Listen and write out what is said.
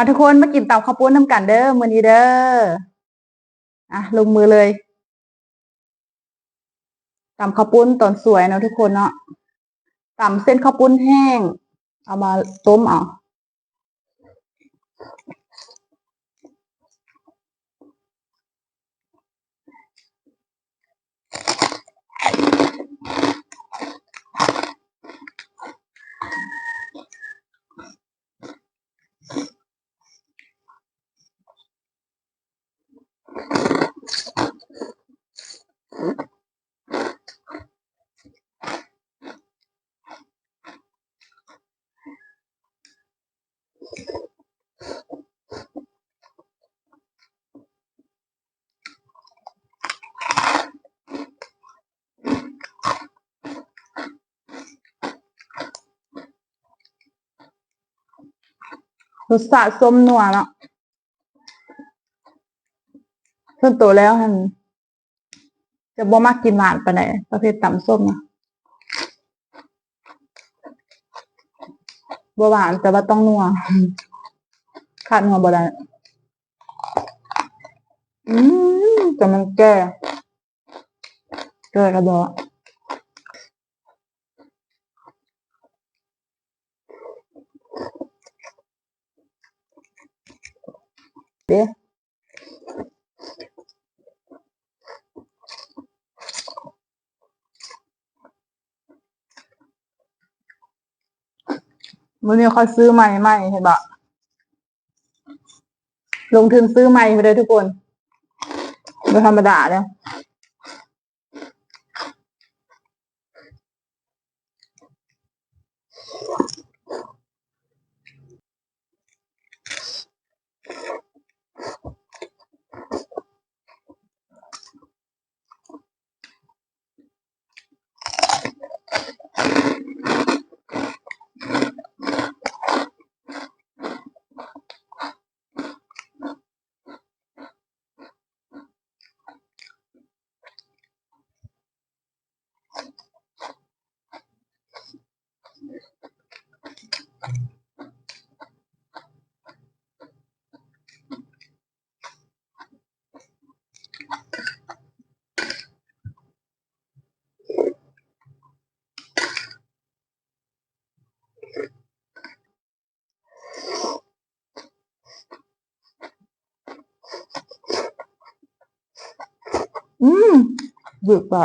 มาทุกคนมากินเตาข้าวปุ้นน้ำกันเด้อมือนี้เด้ออะลงมือเลยตำข้าวปุ้นตอนสวยเนาะทุกคนเนาะตำเส้นข้าวปุ้นแห้ง เอามาต้มเอา รสชาติส้มนัวเนาะส่วนตัวแล้วฮันจะบ่มักกินหวานปานใดประเภทตำส้มนะบ่หวานแต่ว่าต้องนัวขาดนัวบ่ได้อืมแต่มันแก่แก่กระดอ เด้มื้อนี้เขาซื้อใหม่ใหม่เห็นปะลงทุนซื้อใหม่ไปเลยทุกคนไม่ธรรมดาเนี่ย อืมเดือดเ